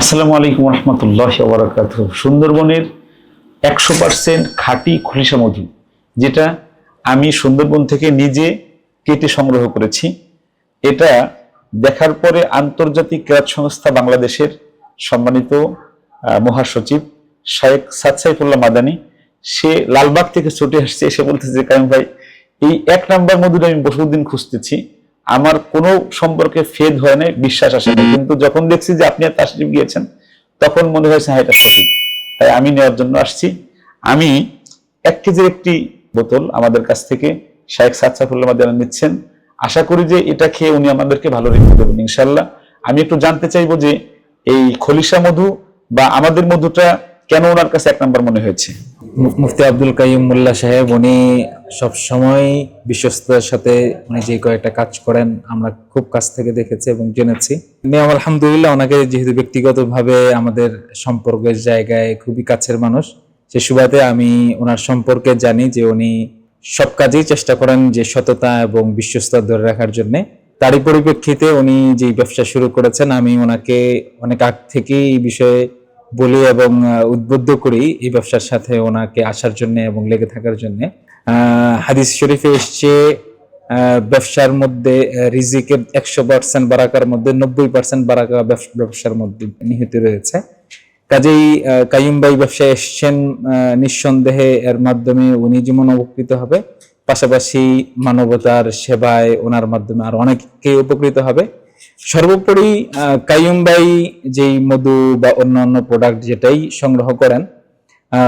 আসসালামু আলাইকুম রহমতুল্লাহ বারাকাত সুন্দরবনের একশো পার্সেন্ট খাঁটি খলিশা মধু, যেটা আমি সুন্দরবন থেকে নিজে কেটে সংগ্রহ করেছি। এটা দেখার পরে আন্তর্জাতিক ক্রীড়া সংস্থা বাংলাদেশের সম্মানিত মহাসচিব শায়েক সাদ সাইফুল্লাহ মাদানি, সে লালবাগ থেকে ছুটে আসছে, এসে বলতেছে কায়ম ভাই, এই এক নাম্বার মধুটা আমি বহুদিন খুঁজতেছি। আমার কোনো সম্পর্কে ফেদ হয় নাই, বিশ্বাস আসে না কিন্তু যখন দেখছি যে আপনি তাশরিফ গিয়েছেন, তখন মনে হয়েছে হ্যাঁ এটা সঠিক। তাই আমি নেওয়ার জন্য আসছি। আমি এক কেজির একটি বোতল আমাদের কাছ থেকে শাহেখ সাতসাফুল্লাহ মাদানা নিচ্ছেন। আশা করি যে এটা খেয়ে উনি আমাদেরকে ভালো রেখে দেবেন ইনশাল্লাহ আমি একটু জানতে চাইব যে এই খলিশা মধু বা আমাদের মধুটা কেন ওনার কাছে এক নম্বর মনে হয়েছে? মুফতি আব্দুল কাইম মোল্লা সাহেব, উনি সবসময় বিশ্বস্ততার সাথে উনি যে কয়েকটা কাজ করেন, আমরা খুব কাছ থেকে দেখেছি এবং জেনেছি। আমি আলহামদুলিল্লাহ ওনাকে যেহেতু ব্যক্তিগতভাবে আমাদের সম্পর্কের জায়গায় খুবই কাছের মানুষ, সে সুবাদে আমি ওনার সম্পর্কে জানি যে উনি সব কাজেই চেষ্টা করেন যে সততা এবং বিশ্বস্ততা ধরে রাখার জন্য। তারই পরিপ্রেক্ষিতে উনি যে ব্যবসা শুরু করেছেন, আমি ওনাকে অনেক আগ থেকেই এই বিষয়ে বলি এবং উদ্বুদ্ধ করি এই ব্যবসার সাথে ওনাকে আসার জন্য এবং লেগে থাকার জন্য। হাদিস শরীফে এসছে ব্যবসার মধ্যে আহ, রিজিকের একশো পার্সেন্ট বারাকার মধ্যে নব্বই পার্সেন্ট বারাকা ব্যবস- ব্যবসার মধ্যে নিহিত রয়েছে। কাজেই কাইম ভাই ব্যবসায় এসছেন নিঃসন্দেহে এর মাধ্যমে উনি যেমন উপকৃত হবে। পাশাপাশি মানবতার সেবায় ওনার মাধ্যমে আর অনেকে উপকৃত হবে। সর্বোপরি কাইম ভাই যেই মধু বা অন্যান্য প্রোডাক্ট যেটাই সংগ্রহ করেন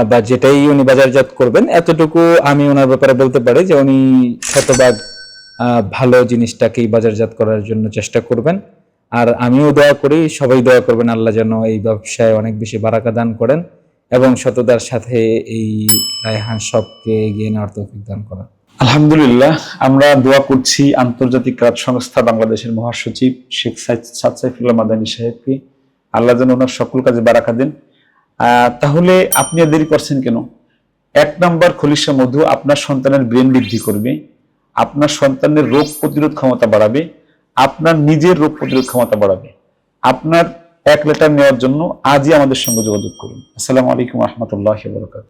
বা যেটাই উনি বাজারজাত করবেন, এতটুকু আমি ওনার ব্যাপারে বলতে পারি যে উনি শতভাগ ভালো জিনিসটাকেই বাজারজাত করার জন্য চেষ্টা করবেন। আর আমিও দোয়া করি, সবাই দোয়া করবেন আল্লাহ যেন এই ব্যবসায় অনেক বেশি বারাকা দান করেন এবং সততার সাথে এই রায়হান সবকে এগিয়ে নেওয়ার তৌফিক দান করেন। আলহামদুলিল্লাহ, আমরা দোয়া করছি আন্তর্জাতিক ক্রাত সংস্থা বাংলাদেশের মহাসচিব শেখ সাদ সাইফুল্লাহ মাদানী সাহেবকে। আল্লাহ যেন ওনার সকল কাজে বারাকা দেন। তাহলে আপনি দেরি করছেন কেন? এক নাম্বার খলিশা মধু আপনার সন্তানের ব্রেন বৃদ্ধি করবে, আপনার সন্তানের রোগ প্রতিরোধ ক্ষমতা বাড়াবে, আপনার নিজের রোগ প্রতিরোধ ক্ষমতা বাড়াবে। আপনার এক লেটার নেওয়ার জন্য আজই আমাদের সঙ্গে যোগাযোগ করুন। আসসালামু আলাইকুম রহমতুল্লাহ বরকাত